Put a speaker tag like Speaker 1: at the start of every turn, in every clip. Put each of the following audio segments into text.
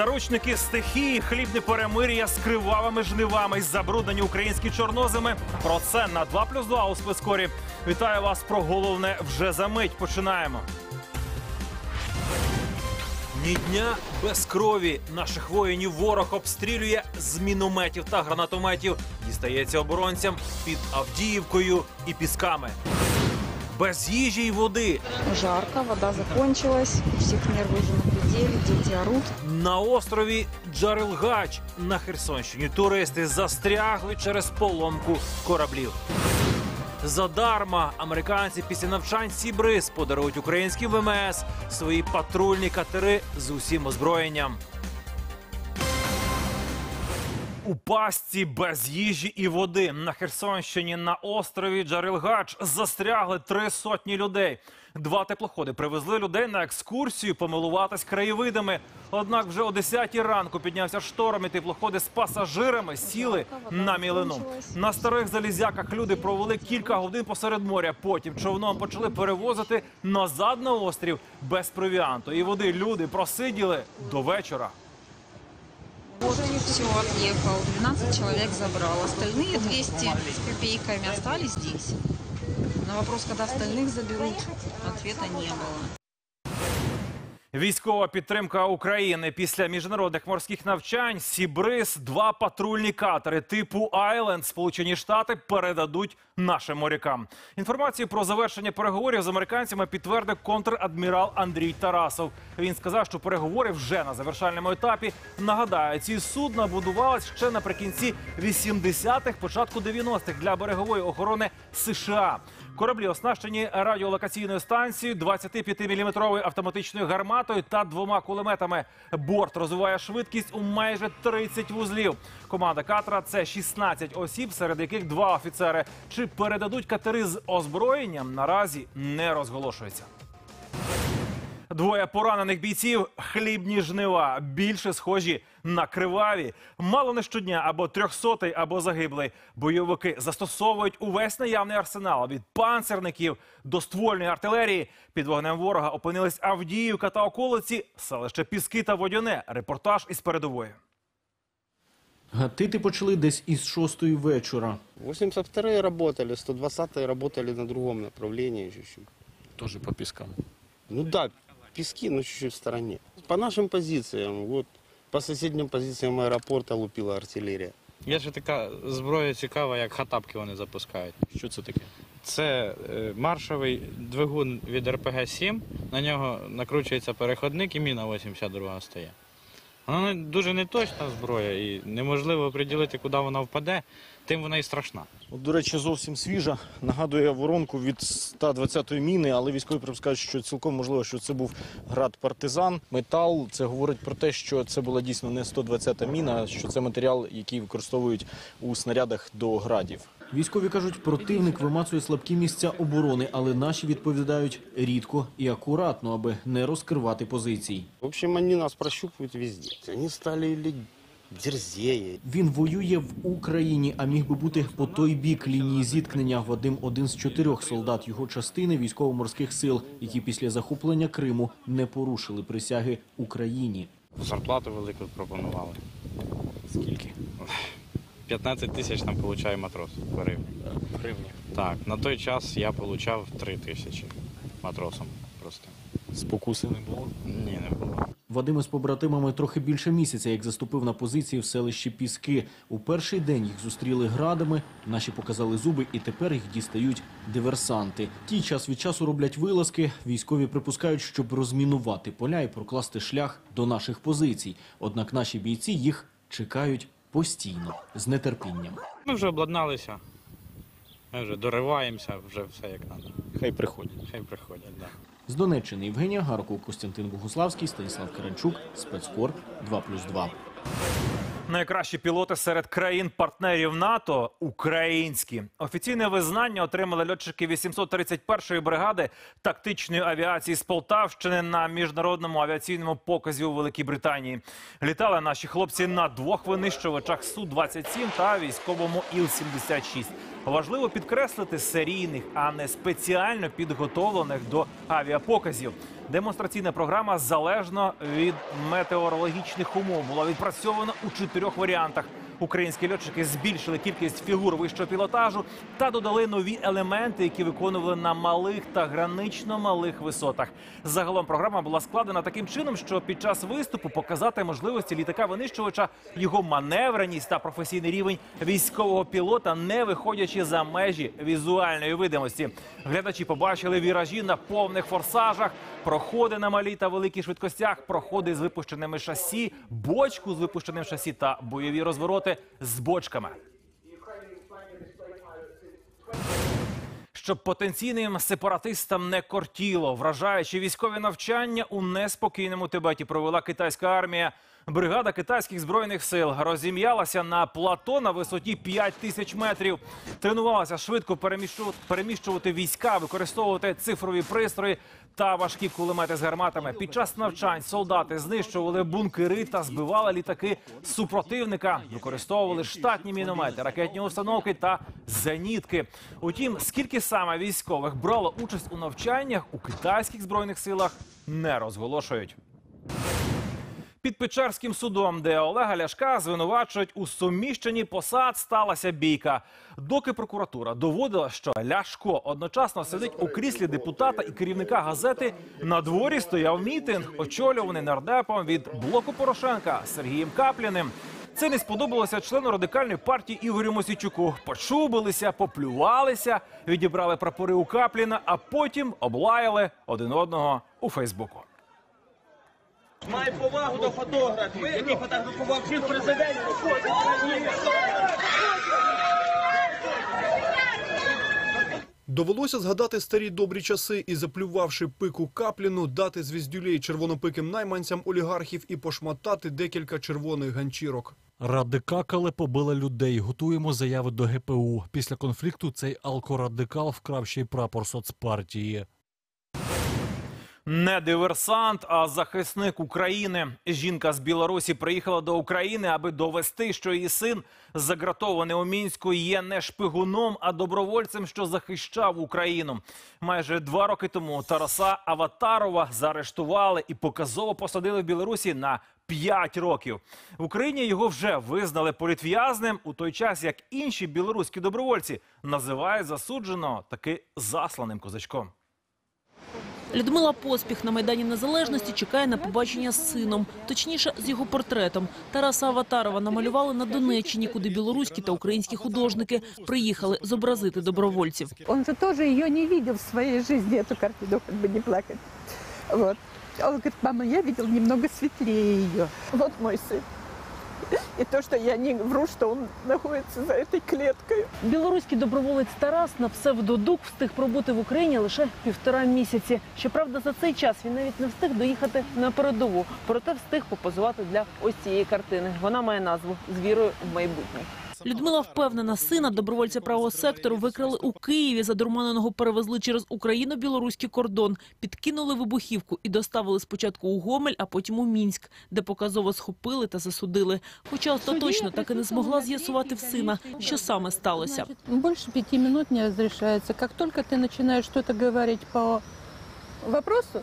Speaker 1: Заручники стихії, хлібне перемир'я з кривавими жнивами і забруднені українські чорноземи. Про це на 2 плюс 2 у спецкорі. Вітаю вас про головне вже за мить. Починаємо. Ні дня без крові наших воїнів ворог обстрілює з мінометів та гранатометів. Дістається оборонцям під Авдіївкою і пісками. Без їжі й води
Speaker 2: Жарко, вода закончилась, у всех нервы уже на пределе, дети орут.
Speaker 1: На острові Джарилгач на Херсонщині. Туристи застрягли через поломку кораблів. Задарма американці після навчань Сібриз подарують українським ВМС свої патрульні катери з усім озброєнням. У пастці без їжі і води на Херсонщині на острові Джарилгач застрягли три сотні людей. Два теплоходи привезли людей на екскурсію помилуватись краєвидами. Однак вже о 10 ранку піднявся шторм, і теплоходи з пасажирами сіли на мілину. На старих залізяках люди провели кілька годин посеред моря. Потім човном почали перевозити назад на острів без провіанту. І води люди просиділи до вечора.
Speaker 2: Все, отъехал, 12 человек забрал. Остальные 200 с копейками остались здесь. На вопрос, когда остальных заберут, ответа не было.
Speaker 1: Військова підтримка України після міжнародних морських навчань Сібриз, два патрульні катери типу Айленд Сполучені Штати передадуть нашим морякам. Інформацію про завершення переговорів з американцями підтвердив контрадмірал Андрій Тарасов. Він сказав, що переговори вже на завершальному етапі. Нагадаю, ці судна будувались ще наприкінці 80-х, початку 90-х для берегової охорони США. Кораблі оснащені радіолокаційною станцією, 25-мм автоматичною гарматою та двома кулеметами. Борт розвиває швидкість у майже 30 вузлів. Команда катра це 16 осіб, серед яких два офіцери. Чи передадуть катери з озброєнням наразі не розголошується. Двоє поранених бійців хлібні жнива, більше схожі на криваві. Мало не щодня або трьохсотий, або загиблий. Бойовики застосовують увесь наявний арсенал від панцерників до ствольної артилерії. Під вогнем ворога опинились Авдіївка та околиці, селище Піски та Водяне. Репортаж із передової.
Speaker 3: Гатити почали десь із шостої вечора.
Speaker 4: 82-е работали, 120-е работали на другом направлении.
Speaker 5: Тоже по пескам.
Speaker 4: Ну да, пески, но чуть-чуть в стороне. По нашим позициям, вот по соседним позициям аэропорта лупила артилерія.
Speaker 6: Є ще така зброя цікава, як хатапки вони запускають.
Speaker 5: Що це таке?
Speaker 6: Це е, маршовий двигун від РПГ-7, на нього накручується переходник і міна 82 стає. Вона дуже неточна зброя і неможливо приділити, куди вона впаде, тим вона і страшна.
Speaker 7: От, до речі, зовсім свіжа. Нагадує воронку від 120-ї міни, але військові припускають, що цілком можливо, що це був град партизан. Метал це говорить про те, що це була дійсно не 120-та міна, а що це матеріал, який використовують у снарядах до градів.
Speaker 3: Військові кажуть, противник вимацує слабкі місця оборони, але наші відповідають рідко і акуратно, аби не розкривати позицій.
Speaker 4: В общем, они нас прощупывают везде. Они стали или.
Speaker 3: Він воює в Україні, а міг би бути по той бік лінії зіткнення. Вадим один з чотирьох солдат його частини військово-морських сил, які після захоплення Криму не порушили присяги Україні.
Speaker 6: Зарплату велику пропонували.
Speaker 5: Скільки?
Speaker 6: 15 тисяч там отримує матрос в гривні.
Speaker 5: Гривні.
Speaker 6: Так, на той час я отримав 3 тисячі матросом просто.
Speaker 5: Спокуси не було.
Speaker 6: Ні, не було.
Speaker 3: Вадим із побратимами трохи більше місяця, як заступив на позиції в селищі Піски. У перший день їх зустріли градами. Наші показали зуби, і тепер їх дістають диверсанти. Ті час від часу роблять вилазки. Військові припускають, щоб розмінувати поля і прокласти шлях до наших позицій. Однак наші бійці їх чекають постійно з нетерпінням.
Speaker 6: Ми вже обладналися. Ми вже дориваємося, вже все як треба.
Speaker 5: Хай приходять.
Speaker 6: Хай приходять. Да.
Speaker 3: З Донеччини Євгенія Гарков, Костянтин Богуславський, Станіслав Каранчук, спецкор 2+,2.
Speaker 1: Найкращі пілоти серед країн-партнерів НАТО українські. Офіційне визнання отримали льотчики 831-ї бригади тактичної авіації з Полтавщини на міжнародному авіаційному показі у Великій Британії. Літали наші хлопці на двох винищувачах Су-27 та військовому Іл-76. Важливо підкреслити серійних, а не спеціально підготовлених до авіапоказів. Демонстраційна програма залежно від метеорологічних умов була відпрацьована у чотирьох варіантах. Українські льотчики збільшили кількість фігур вищого пілотажу та додали нові елементи, які виконували на малих та гранично малих висотах. Загалом програма була складена таким чином, що під час виступу показати можливості літака винищувача, його маневреність та професійний рівень військового пілота, не виходячи за межі візуальної видимості. Глядачі побачили віражі на повних форсажах, проходи на малій та великій швидкостях, проходи з випущеними шасі, бочку з випущеним шасі та бойові розвороти з бочками. Щоб потенційним сепаратистам не кортіло, вражаючи військові навчання у неспокійному Тибеті провела китайська армія. Бригада китайських збройних сил розім'ялася на плато на висоті 5 тисяч метрів. Тренувалася швидко переміщу- переміщувати війська, використовувати цифрові пристрої та важкі кулемети з гарматами. Під час навчань солдати знищували бункери та збивали літаки супротивника, використовували штатні міномети, ракетні установки та зенітки. Утім, скільки саме військових брало участь у навчаннях у китайських збройних силах, не розголошують. Під Печерським судом, де Олега Ляшка звинувачують у суміщенні посад, сталася бійка. Доки прокуратура доводила, що Ляшко одночасно сидить у кріслі депутата і керівника газети, на дворі стояв мітинг, очолюваний нардепом від блоку Порошенка Сергієм Капліним. Це не сподобалося члену радикальної партії Ігорю Мосійчуку. Почубилися, поплювалися, відібрали прапори у Капліна, а потім облаяли один одного у Фейсбуку.
Speaker 8: Май повагу до фотографів, який фотографував всіх президентів
Speaker 9: Довелося згадати старі добрі часи і, заплювавши пику капліну, дати звіздюлей червонопиким найманцям олігархів і пошматати декілька червоних ганчірок.
Speaker 10: Радикакали побили людей. Готуємо заяви до ГПУ. Після конфлікту цей алкорадикал вкрав ще й прапор соцпартії.
Speaker 1: Не диверсант, а захисник України. Жінка з Білорусі приїхала до України, аби довести, що її син, загратований у мінську, є не шпигуном, а добровольцем, що захищав Україну. Майже два роки тому Тараса Аватарова заарештували і показово посадили в Білорусі на 5 років. В Україні його вже визнали політв'язним у той час, як інші білоруські добровольці називають засудженого таки засланим козачком.
Speaker 11: Людмила Поспіх на Майдані Незалежності чекає на побачення з сином, точніше, з його портретом. Тараса Аватарова намалювали на Донеччині, куди білоруські та українські художники приїхали зобразити добровольців.
Speaker 12: Он же тоже ее не видел в своей жизни, эту картину, как бы не плакать. Вот. Он говорит, мама, я видел немного светлее ее. Вот мой сын. И то, что я не вру, что он находится за этой клеткой.
Speaker 11: Білоруський доброволець Тарас на псевдодук встиг пробути в Україні лише півтора місяці. Щоправда, за цей час він навіть не встиг доїхати на передову, проте встиг попозувати для ось цієї картини. Вона має назву з вірою в майбутнє. Людмила впевнена, сина добровольця правого сектору викрали у Києві. Задурманеного перевезли через Україно-білоруський кордон, підкинули вибухівку і доставили спочатку у Гомель, а потім у Мінськ, де показово схопили та засудили. Хоча остаточно так і не змогла з'ясувати в сина, що саме сталося.
Speaker 12: Больше пяти минут не разрешается. Как только ты начинаешь что-то говорить по вопросу,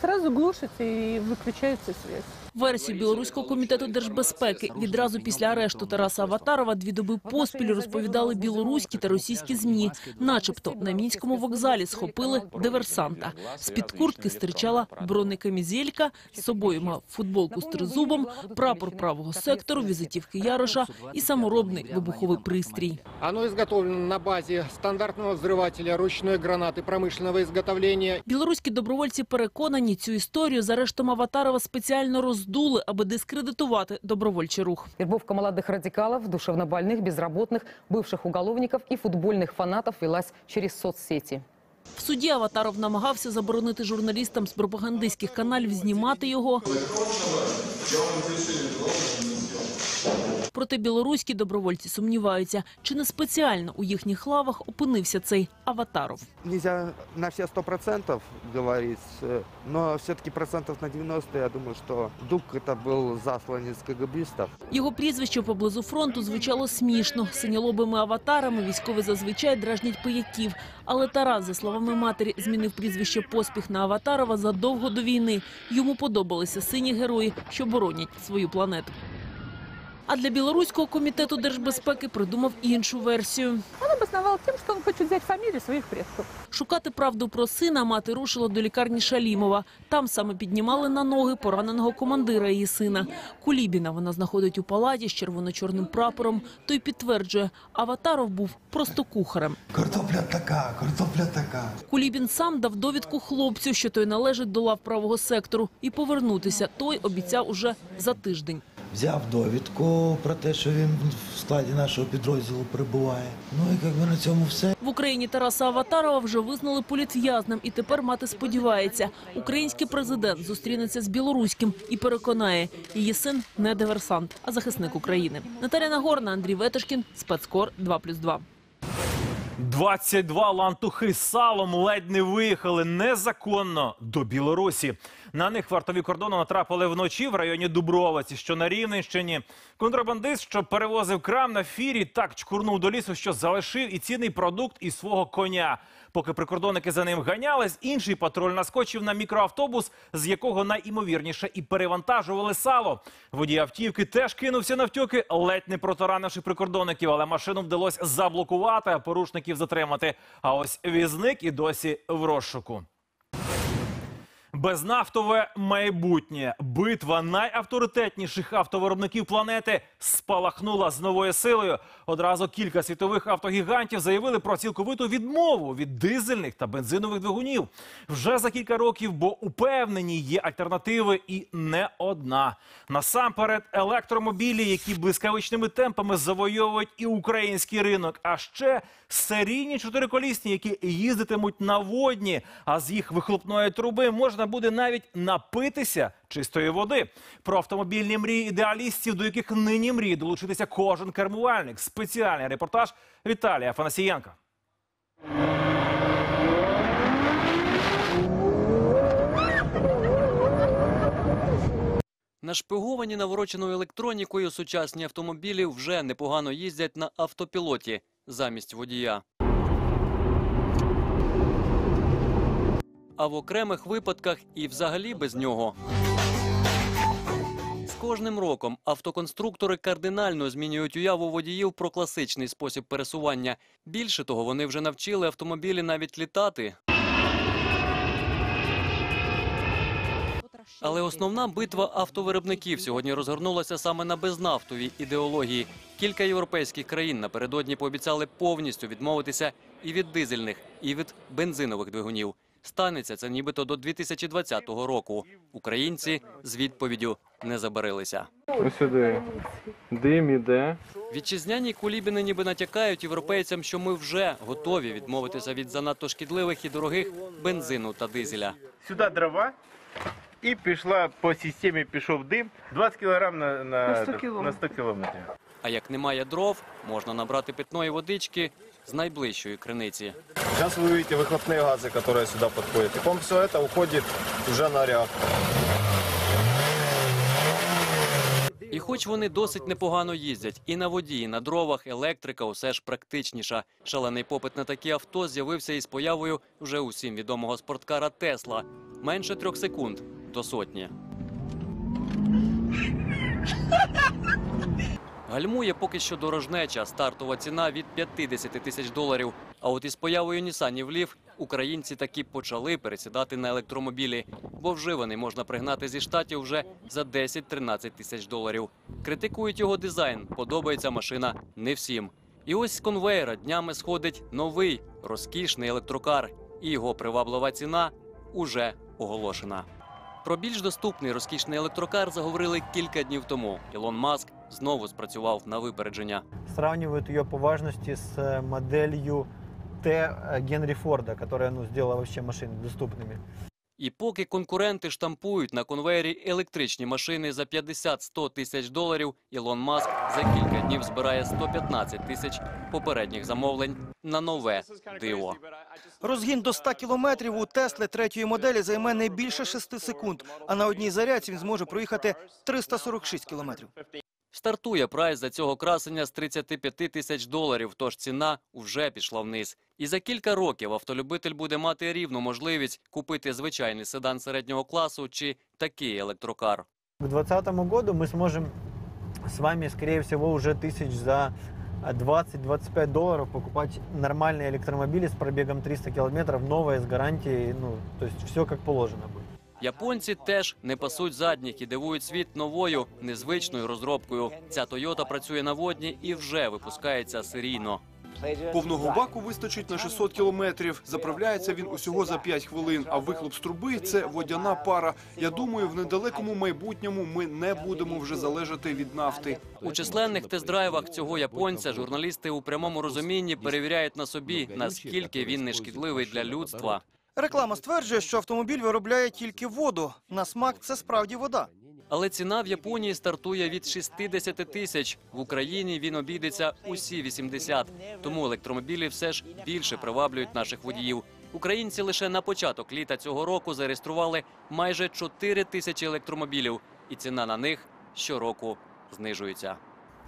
Speaker 12: сразу глушится и выключается связь
Speaker 11: Версію білоруського комітету держбезпеки відразу після арешту Тараса Аватарова дві доби поспіль розповідали білоруські та російські змі, начебто на мінському вокзалі схопили диверсанта. З під куртки стирчала бронекамізелька, з собою мав футболку з тризубом, прапор правого сектору, візитівки Яроша і саморобний вибуховий пристрій.
Speaker 8: Оно изготовлено на базе стандартного взрывателя ручной гранаты промышленного изготовления.
Speaker 11: Білоруські добровольці переконані, цю історію з арештом Аватарова спеціально роздули, аби дискредитувати добровольчий рух.
Speaker 13: Вербовка молодых радикалов, душевнобольных, безработных, бывших уголовников и футбольных фанатов велась через соцсети.
Speaker 11: В суді Аватаров намагався заборонити журналістам з пропагандистських каналів знімати його. Проте білоруські добровольці сумніваються, чи не спеціально у їхніх лавах опинився цей аватаров.
Speaker 14: Нельзя на все сто процентов говорить, э, но все-таки процентов на 90 я думаю, что Дуг это был засланец КГБистов.
Speaker 11: Його прізвище поблизу фронту звучало смішно. Синьолобими аватарами військові зазвичай дражнять пияків. Але Тарас, за словами матері, змінив прізвище поспіх на Аватарова задовго до війни. Йому подобалися сині герої, що боронять свою планету. А для білоруського комітету держбезпеки придумав іншу версію.
Speaker 12: Он обосновал тем, что он хочет взять фамилию своих предков.
Speaker 11: Шукати правду про сина мати рушила до лікарні Шалімова. Там саме піднімали на ноги пораненого командира її сина. Кулібіна вона знаходить у палаті з червоно-чорним прапором. Той підтверджує, Аватаров був просто кухарем.
Speaker 15: Картопля така, картопля така.
Speaker 11: Кулібін сам дав довідку хлопцю, що той належить до лав правого сектору, і повернутися. Той обіцяв уже за тиждень.
Speaker 15: Взяв довідку про те, що він в складі нашого підрозділу перебуває. Ну і якби на цьому все.
Speaker 11: В Україні Тараса Аватарова вже визнали політв'язним, і тепер мати сподівається, український президент зустрінеться з білоруським і переконає, її син не диверсант, а захисник України. Наталя Нагорна, Андрій Ветошкін, спецкор 2+,2.
Speaker 1: 22 лантухи з салом ледь не виїхали незаконно до Білорусі. На них вартові кордону натрапили вночі в районі Дубровиці, що на Рівненщині. Контрабандист, що перевозив крам на фірі, так чкурнув до лісу, що залишив і цінний продукт із свого коня. Поки прикордонники за ним ганялись, інший патруль наскочив на мікроавтобус, з якого найімовірніше і перевантажували сало. Водій автівки теж кинувся навтьоки, ледь не протаранивши прикордонників, але машину вдалося заблокувати, а порушників затримати. А ось візник і досі в розшуку. Безнафтове майбутнє. Битва найавторитетніших автовиробників планети спалахнула з новою силою. Одразу кілька світових автогігантів заявили про цілковиту відмову від дизельних та бензинових двигунів. Вже за кілька років, бо упевнені є альтернативи і не одна. Насамперед, електромобілі, які блискавичними темпами завойовують і український ринок. А ще серійні чотириколісні, які їздитимуть на водні, а з їх вихлопної труби можна буде навіть напитися чистої води. Про автомобільні мрії ідеалістів, до яких нині мріє долучитися кожен кермувальник. Спеціальний репортаж Віталія Фанасієнка.
Speaker 16: Нашпиговані навороченою електронікою сучасні автомобілі вже непогано їздять на автопілоті замість водія. А в окремих випадках і взагалі без нього. З кожним роком автоконструктори кардинально змінюють уяву водіїв про класичний спосіб пересування. Більше того, вони вже навчили автомобілі навіть літати. Але основна битва автовиробників сьогодні розгорнулася саме на безнафтовій ідеології. Кілька європейських країн напередодні пообіцяли повністю відмовитися і від дизельних, і від бензинових двигунів. Станеться це нібито до 2020 року. Українці з відповіддю не забарилися.
Speaker 17: Ось сюди. Дим іде.
Speaker 16: Вітчизняні кулібіни ніби натякають європейцям, що ми вже готові відмовитися від занадто шкідливих і дорогих бензину та дизеля.
Speaker 18: Сюди дрова і пішла по системі пішов дим 20 кг на, на,
Speaker 16: На 100
Speaker 18: на 100 кілометрів.
Speaker 16: А як немає дров, можна набрати питної водички з найближчої криниці.
Speaker 19: Сейчас вы увидите выхлопные газы, которые сюда подходят. И потом все это уходит уже на реактор.
Speaker 16: І хоч вони досить непогано їздять, і на воді, і на дровах електрика усе ж практичніша. Шалений попит на такі авто з'явився із появою вже усім відомого спорткара Тесла. Менше трьох секунд до сотні. Гальмує поки що дорожнеча, стартова ціна від 50 тисяч доларів. А от із появою Нісанів Лів українці таки почали пересідати на електромобілі, бо вживаний можна пригнати зі штатів вже за 10-13 тисяч доларів. Критикують його дизайн, подобається машина не всім. І ось з конвейера днями сходить новий розкішний електрокар, і його приваблива ціна уже оголошена. Про більш доступний розкішний електрокар заговорили кілька днів тому. Ілон Маск знову спрацював на випередження.
Speaker 20: сравнивают ее по важности с э, моделью Т э, Генри Форда, которая ну, сделала вообще машины доступными.
Speaker 16: І поки конкуренти штампують на конвеєрі електричні машини за 50-100 тисяч доларів, Ілон Маск за кілька днів збирає 115 тисяч попередніх замовлень на нове диво.
Speaker 21: Розгін до 100 кілометрів у Тесли третьої моделі займе не більше 6 секунд, а на одній зарядці він зможе проїхати 346 кілометрів.
Speaker 16: Стартує прайс за цього красення з 35 тисяч доларів, тож ціна вже пішла вниз. І за кілька років автолюбитель буде мати рівну можливість купити звичайний седан середнього класу чи такий електрокар.
Speaker 20: К 2020 году мы сможем с вами, скорее всего, уже тысяч за 20-25 долларов покупать нормальные электромобили с пробегом 300 километров, новые, с гарантией, ну, то есть все как положено будет.
Speaker 16: Японці теж не пасуть задніх і дивують світ новою незвичною розробкою. Ця Тойота працює на водні і вже випускається серійно.
Speaker 9: Повного баку вистачить на 600 кілометрів. Заправляється він усього за 5 хвилин. А вихлоп з труби це водяна пара. Я думаю, в недалекому майбутньому ми не будемо вже залежати від нафти.
Speaker 16: У численних тест-драйвах цього японця журналісти у прямому розумінні перевіряють на собі, наскільки він не шкідливий для людства.
Speaker 21: Реклама стверджує, що автомобіль виробляє тільки воду. На смак це справді вода.
Speaker 16: Але ціна в Японії стартує від 60 тисяч. В Україні він обійдеться усі 80. Тому електромобілі все ж більше приваблюють наших водіїв. Українці лише на початок літа цього року зареєстрували майже 4 тисячі електромобілів, і ціна на них щороку знижується.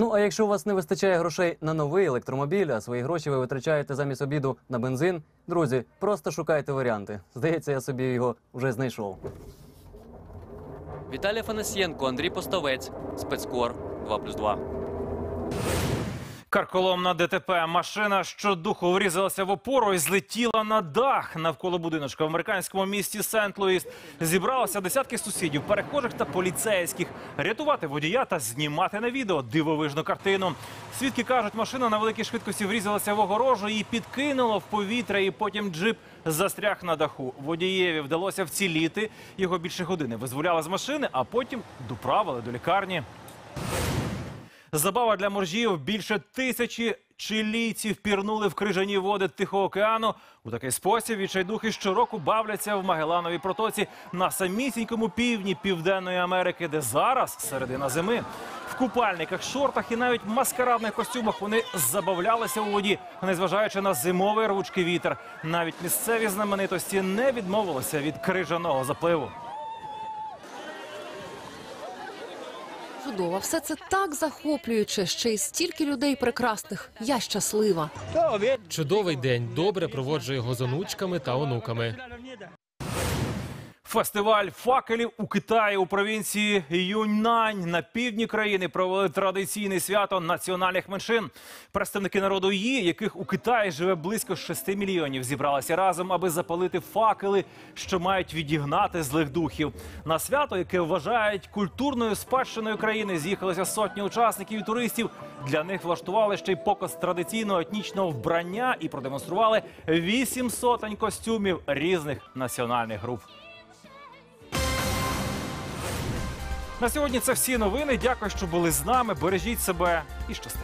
Speaker 16: Ну а якщо у вас не вистачає грошей на новий електромобіль, а свої гроші ви витрачаєте замість обіду на бензин, друзі, просто шукайте варіанти. Здається, я собі його вже знайшов. Віталій Фанасьєнко, Андрій Поставець, спецкор 2+,2.
Speaker 1: Карколомна ДТП. Машина щодуху врізалася в опору і злетіла на дах навколо будиночка в американському місті Сент-Луїс. Зібралося десятки сусідів, перехожих та поліцейських. Рятувати водія та знімати на відео дивовижну картину. Свідки кажуть, машина на великій швидкості врізалася в огорожу і підкинула в повітря, і потім джип застряг на даху. Водієві вдалося вціліти. Його більше години визволяли з машини, а потім доправили до лікарні. Забава для моржів більше тисячі чилійців пірнули в крижані води Тихого океану. У такий спосіб відчайдухи щороку бавляться в Магелановій протоці на самісінькому півдні Південної Америки, де зараз середина зими. В купальниках, шортах і навіть маскарадних костюмах вони забавлялися у воді, незважаючи на зимовий рвучкий вітер. Навіть місцеві знаменитості не відмовилися від крижаного запливу.
Speaker 22: Чудово, все це так захоплююче. Ще й стільки людей прекрасних. Я щаслива.
Speaker 23: Чудовий день. Добре проводжу його з онучками та онуками.
Speaker 1: Фестиваль факелів у Китаї у провінції Юньнань на півдні країни провели традиційне свято національних меншин. Представники народу Ї, яких у Китаї живе близько 6 мільйонів, зібралися разом, аби запалити факели, що мають відігнати злих духів. На свято, яке вважають культурною спадщиною країни, з'їхалися сотні учасників і туристів. Для них влаштували ще й показ традиційного етнічного вбрання і продемонстрували вісім сотень костюмів різних національних груп. На сьогодні це всі новини. Дякую, що були з нами. Бережіть себе і щасти.